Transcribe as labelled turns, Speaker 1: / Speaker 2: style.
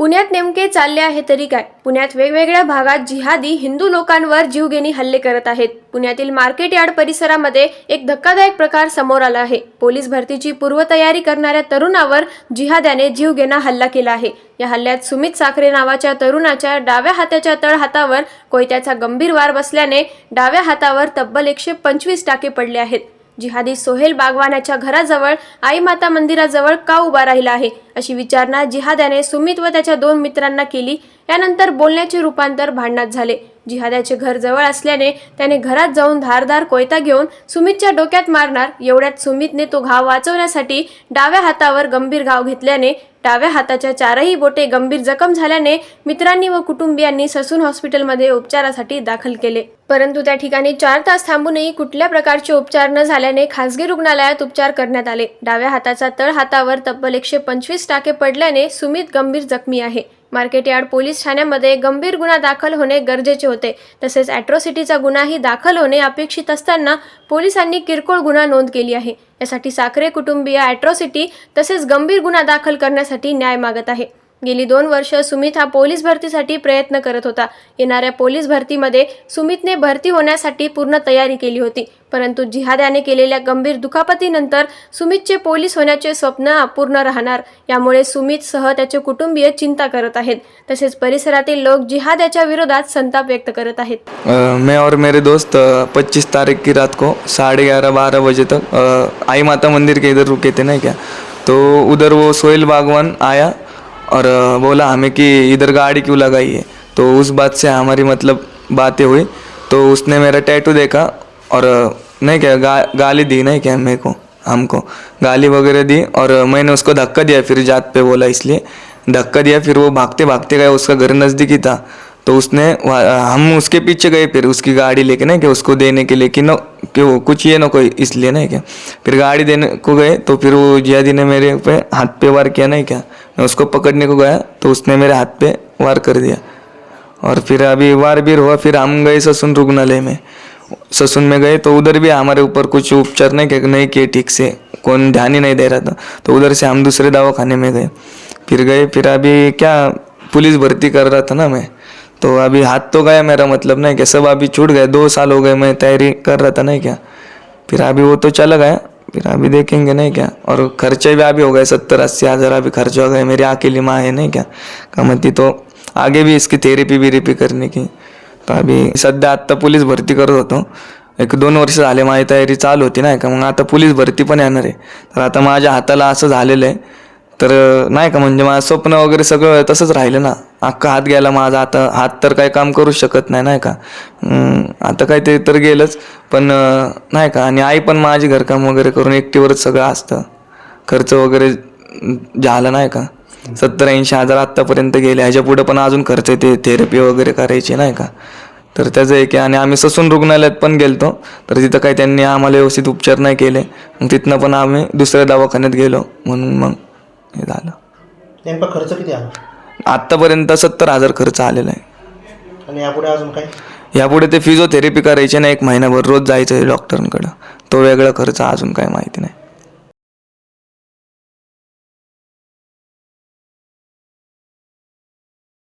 Speaker 1: पुण्यात नेमके चालले आहे तरी काय? पुण्यात वेगवेगळ्या भागात जिहादी हिंदू लोकांवर जीवघेणी हल्ले करत आहेत. पुण्यातील मार्केट यार्ड परिसरामध्ये एक धक्कादायक प्रकार समोर आला आहे. पोलीस भरतीची पूर्वतयारी करणाऱ्या तरुणावर जिहाद्याने जीवघेणा हल्ला केला आहे. या हल्ल्यात सुमित साखरे नावाच्या तरुणाच्या डाव्या हाताच्या तळ हातावर कोयत्याचा गंभीर वार बसल्याने डाव्या हातावर तब्बल एकशे पंचवीस टाके पडले आहेत. जिहादी सोहेल बागवानाच्या घराजवळ आई माता मंदिराजवळ का उभा राहिला आहे? अशी विचारणा जिहाद्याने सुमित व त्याच्या दोन मित्रांना केली. यानंतर बोलण्याचे रूपांतर भांडणात झाले. जिहाद्याचे घर जवळ असल्याने त्याने घरात जाऊन धारदार कोयता घेऊन सुमितच्या डोक्यात मारणार. एवढ्यात सुमितने तो घाव वाचवण्यासाठी डाव्या हातावर गंभीर घाव घेतल्याने डाव्या हाताच्या चारही बोटे गंभीर जखम झाल्याने मित्रांनी व कुटुंबियांनी ससून हॉस्पिटलमध्ये उपचारासाठी दाखल केले. परंतु त्या ठिकाणी चार तास थांबूनही कुठल्या प्रकारचे उपचार न झाल्याने खासगी रुग्णालयात उपचार करण्यात आले. डाव्या हाताचा तळ हातावर तब्बल एकशे पंचवीस टाके पडल्याने सुमित गंभीर जखमी आहे. मार्केटयार्ड पोलीस ठाण्यामध्ये गंभीर गुन्हा दाखल होणे गरजेचे होते. तसेच ॲट्रॉसिटीचा गुन्हाही दाखल होणे अपेक्षित असताना पोलिसांनी किरकोळ गुन्हा नोंद केली आहे. यासाठी साखरे कुटुंबीय ॲट्रॉसिटी तसेच गंभीर गुन्हा दाखल करण्यासाठी न्याय मागत आहे. गेली दोन वर्ष सुमित हा पोलीस भरतीसाठी प्रयत्न करत होता. येणाऱ्या पोलीस भरतीमध्ये सुमितने भरती होण्यासाठी पूर्ण तयारी केली होती. परंतु जिहाद्याने केलेल्या गंभीर दुखापतीनंतर सुमितचे पोलीस होण्याचे स्वप्न अपूर्ण राहणार. यामुळे सुमितसह त्याचे कुटुंबीय चिंता करत आहेत. तसेच परिसरातील लोक जिहाद्याच्या विरोधात संताप व्यक्त करत आहेत.
Speaker 2: मैं और मेरे दोस्त पच्चीस तारीख की रात को साढ़े ग्यारह बारह बजे तक आई माता मंदिर के इधर रुके थे ना क्या? तो उधर वो सोहेल बागवान आया और बोला हमें कि इधर गाड़ी क्यों लगाई है? तो उस बात से हमारी मतलब बातें हुई। तो उसने मेरा टैटू देखा और नहीं क्या गा, गाली दी नहीं क्या मेरे को हमको। गाली वगैरह दी और मैंने उसको धक्का दिया फिर जात पे बोला इसलिए। धक्का दिया फिर वो भागते भागते गया उसका घर नज़दीक ही था। तो उसने हम उसके पीछे गए फिर उसकी गाड़ी लेके ना कि उसको देने के लिए कि नो कि वो कुछ ये ना कोई इसलिए ना क्या। फिर गाड़ी देने को गए तो फिर वो जियादी ने मेरे पे हाथ पे वार किया नहीं क्या। मैं उसको पकड़ने को गया तो उसने मेरे हाथ पे वार कर दिया। और फिर अभी वार भी हुआ, फिर हम गए ससुन रुग्णालय में। ससुन में गए तो उधर भी हमारे ऊपर कुछ उपचार नहीं किए नहीं किए ठीक से। कौन ध्यान ही नहीं दे रहा था। तो उधर से हम दूसरे दवाखाने में गए। फिर गए, फिर अभी क्या पुलिस भर्ती कर रहा था ना मैं। तो अभी हाथ तो गया मेरा मतलब नहीं क्या, सब अभी छूट गए, दो साल हो गए मैं तैयारी कर रहा था, नहीं क्या। फिर अभी वो तो चला गया फिर अभी देखेंगे नहीं क्या? और खर्चे भी अभी हो गए सत्तर अस्सी हज़ार अभी खर्च हो गए मेरी अकेली माँ है नहीं क्या? कमती तो आगे भी इसकी थेरेपी बिरेपी करने की। तर आम्ही सध्या आत्ता पोलीस भरती करत होतो। एक दोन वर्ष झाले माझी तयारी चालू होती नाही का मग आता पोलीस भरती पण येणार आहे. तर आता माझ्या हाताला असं झालेलं आहे. तर नाही का म्हणजे माझं स्वप्न वगैरे सगळं तसंच राहिलं ना. अख्खा हात गेला माझा आता हात तर काही काम करू शकत नाही नाही का? आता काय ते तर गेलंच पण नाही का? आणि आई पण माझी घरकाम वगैरे करून एकटीवरच सगळं असतं. खर्च वगैरे झाला नाही का? सत्तर ऐंशी हजार आत्तापर्यंत गेले. ह्याच्या पुढे पण अजून खर्च येते ते थेरपी वगैरे करायची नाही का? तर त्याचं एक आहे. आणि आम्ही ससून रुग्णालयात पण गेलतो. तर तिथं काही त्यांनी आम्हाला व्यवस्थित उपचार नाही केले. मग तिथनं पण आम्ही दुसऱ्या दवाखान्यात गेलो. म्हणून मग हे झालं.
Speaker 3: नेमका खर्च किती आला?
Speaker 2: आत्तापर्यंत सत्तर हजार खर्च आलेला आहे.
Speaker 3: आणि यापुढे अजून काय?
Speaker 2: यापुढे ते फिजिओथेरपी करायचे ना एक महिनाभर रोज जायचं आहे डॉक्टरांकडं तो वेगळा खर्च अजून काय माहिती नाही.